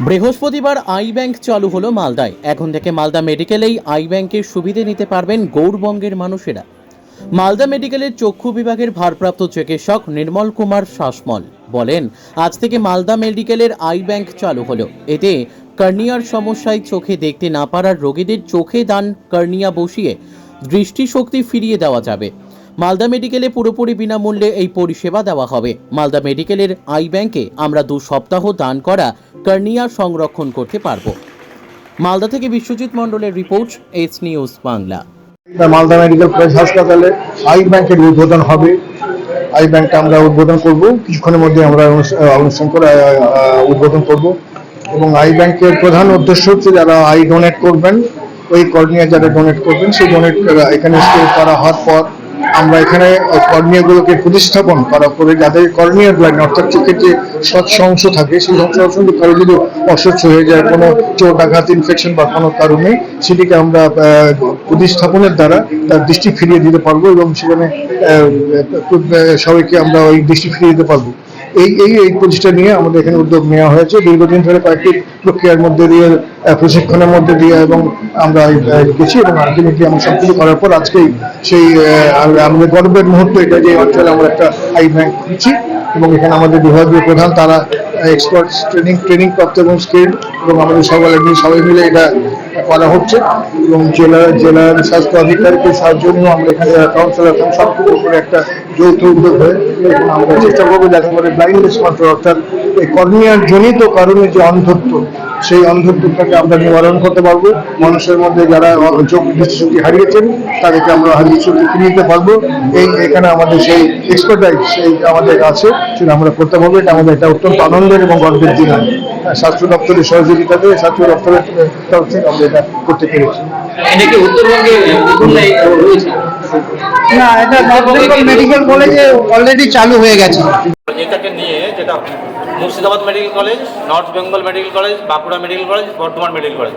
বৃহস্পতিবার I bank চালু হলো মালদায়। এখন থেকে মালদা মেডিকেলেই আই ব্যাংকের সুবিধে নিতে পারবেন গৌরবঙ্গের মানুষেরা। মালদা মেডিকেলের চক্ষু বিভাগের ভারপ্রাপ্ত চিকিৎসক নির্মল কুমার শাসমল বলেন, আজ থেকে মালদা মেডিকেলের আই ব্যাংক চালু হলো। এতে কর্নিয়ার সমস্যায় চোখে দেখতে না পারার রোগীদের চোখে দান, কর্নিয়া বসিয়ে দৃষ্টিশক্তি ফিরিয়ে দেওয়া যাবে। মালদা মেডিকেলে পুরোপুরি বিনামূল্যে এই পরিষেবা দেওয়া হবে। মালদা মেডিকেলের আই ব্যাংকে আমরা দু সপ্তাহ দান করা কর্নিয়া সংরক্ষণ করতে পারব। মালদা থেকে বিশ্বজিৎ মণ্ডলের report H news Bangla. Malda medical college হাসপাতালে আই ব্যাংকের উদ্বোধন হবে। আই ব্যাংকটা আমরা উদ্বোধন করব। কিছুক্ষণের মধ্যে আমরা অনুষ্ঠান করে উদ্বোধন করব। এবং আই ব্যাংকের প্রধান উদ্দেশ্য হচ্ছে যারা আই ডোনেট করবেন, ওই কর্নিয়া যারা ডোনেট করবেন, সেই ডোনেট এখানে করা হওয়ার পর আমরা এখানে কর্মীয় গুলোকে প্রতিস্থাপন করার পরে যাদের কর্মীয় লাইন, অর্থাৎ চোখের যে স্বচ্ছ অংশ থাকে, সেই অংশ কারও যদি অস্বচ্ছ হয়ে যায়, কোনো চোট আঘাত ইনফেকশন বা কোনো কারণে সেটিকে আমরা প্রতিস্থাপনের দ্বারা তার দৃষ্টি ফিরিয়ে দিতে পারব এবং সেখানে সবাইকে আমরা ওই দৃষ্টি ফিরিয়ে দিতে পারব। এই এই এই প্রচেষ্টা নিয়ে আমাদের এখানে উদ্যোগ নেওয়া হয়েছে। দীর্ঘদিন ধরে কয়েকটি প্রক্রিয়ার মধ্যে দিয়ে প্রশিক্ষণের মধ্যে দিয়ে এবং আমরা গেছি এবং আলটিমেটলি আমরা সবকিছু করার পর আজকেই সেই আমাদের গর্বের মুহূর্ত এটা যে অঞ্চলে আমরা একটা আই ব্যাংক খুলছি এবং এখানে আমাদের বিভাগীয় প্রধান, তারা এক্সপার্ট ট্রেনিং ট্রেনিং প্রাপ্ত এবং স্কিল এবং আমাদের মিলে সবাই মিলে এটা করা হচ্ছে এবং জেলা জেলার স্বাস্থ্য আধিকারিকের সাহায্য নিয়েও আমরা এখানে কাউন্সিলর সব করে একটা যৌথ উদ্যোগ হয়ে এবং আমরা চেষ্টা করব যাতে করে ব্লাইন্ডনেস কন্ট্রোল অর্থাৎ এই কর্নিয়ার জনিত কারণে যে অন্ধত্ব সেই অন্ধত্বটাকে আমরা নিবারণ করতে পারব। মানুষের মধ্যে যারা চোখ দৃষ্টিশক্তি হারিয়েছেন তাদেরকে আমরা দৃষ্টিশক্তি ফিরিয়ে দিতে পারব। এই এখানে আমাদের সেই এক্সপার্টাইজ সেই আমাদের আছে সেটা আমরা করতে পারব। এটা আমাদের একটা অত্যন্ত আনন্দের এবং গর্বের দিন। স্বাস্থ্য দপ্তরের সহযোগিতাতে স্বাস্থ্য দপ্তরের তরফ থেকে আমরা এটা করতে পেরেছি। না এটা মেডিকেল কলেজে অলরেডি চালু হয়ে গেছে। এটাকে নিয়ে যেটা Murshidabad medical college North Bengal medical college Bankura medical college Bardhaman medical college.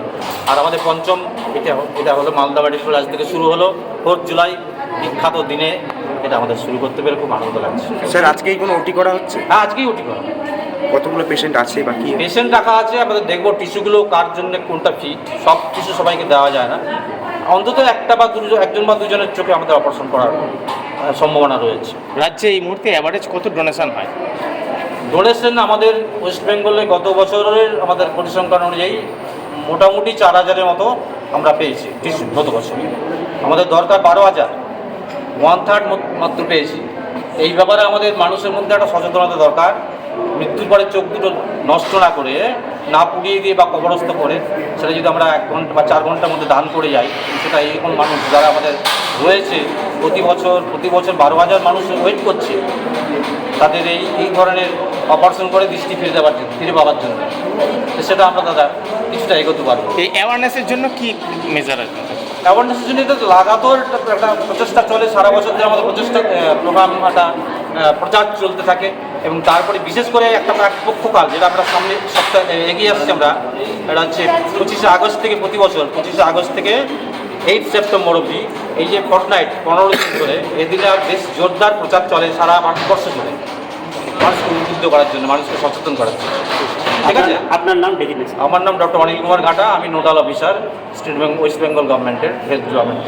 আর আমাদের পঞ্চম এটা এটা হলো মালদা মেডিকেল কলেজ আজ থেকে শুরু হলো ফোর্থ জুলাই বিখ্যাত দিনে এটা আমাদের শুরু করতে পেরে খুব আনন্দ লাগছে। স্যার আজকেই কোনো ওটি করা হচ্ছে? হ্যাঁ আজকেই ওটি করা। কতগুলো পেশেন্ট আছে বা কি? পেশেন্ট রাখা আছে আমাদের দেখব টিস্যুগুলো কার জন্য কোনটা ফিট সব টিস্যু সবাইকে দেওয়া যায় না। অন্তত একটা বা দুজন একজন বা দুজনের চোখে আমাদের অপারেশন করার সম্ভাবনা রয়েছে। রাজ্যে এই মুহূর্তে অ্যাভারেজ কত ডোনেশন হয়? ডোনেশন আমাদের ওয়েস্ট বেঙ্গলে গত বছরের আমাদের পরিসংখ্যান অনুযায়ী মোটামুটি চার হাজারের মতো আমরা পেয়েছি গত বছর। আমাদের দরকার বারো হাজার ওয়ান থার্ড মাত্র পেয়েছি। এই ব্যাপারে আমাদের মানুষের মধ্যে একটা সচেতনতা দরকার। মৃত্যুর পরে চোখ দুটো নষ্ট না করে, না পুড়িয়ে দিয়ে বা কবরস্থ করে, সেটা যদি আমরা এক ঘণ্টা বা চার ঘণ্টার মধ্যে দান করে যাই, সেটা এইরকম মানুষ যারা আমাদের রয়েছে প্রতি বছর প্রতি বছর বারো হাজার মানুষ ওয়েট করছে। তাদের এই এই ধরনের অপারেশন করে দৃষ্টি ফিরে দেওয়ার জন্য ফিরে পাওয়ার জন্য। তো সেটা আমরা দাদা কিছুটা এগোতে পারব। এই অ্যাওয়ারনেসের জন্য কি মেজার আছে? অ্যাওয়ারনেসের জন্য এটা লাগাতার একটা প্রচেষ্টা চলে। সারা বছর ধরে আমাদের প্রচেষ্টা প্রোগ্রাম একটা প্রচার চলতে থাকে। এবং তারপরে বিশেষ করে একটা পক্ষকাল যেটা আমরা সামনে সপ্তাহে এগিয়ে আসছি আমরা এটা হচ্ছে পঁচিশে আগস্ট থেকে প্রতি বছর পঁচিশে আগস্ট থেকে এইট সেপ্টেম্বর অবধি এই যে ফর্টনাইট পনেরো দিন ধরে এদিনে বেশ জোরদার প্রচার চলে সারা ভারতবর্ষ জুড়ে। মানুষকে উদ্বুদ্ধ করার জন্য মানুষকে সচেতন করার জন্য। ঠিক আছে? আপনার নাম ডেকে আমার নাম ডক্টর অনিল কুমার ঘাটা আমি nodal officer State Bank West Bengal গভর্নমেন্টের হেলথ ডিপার্টমেন্ট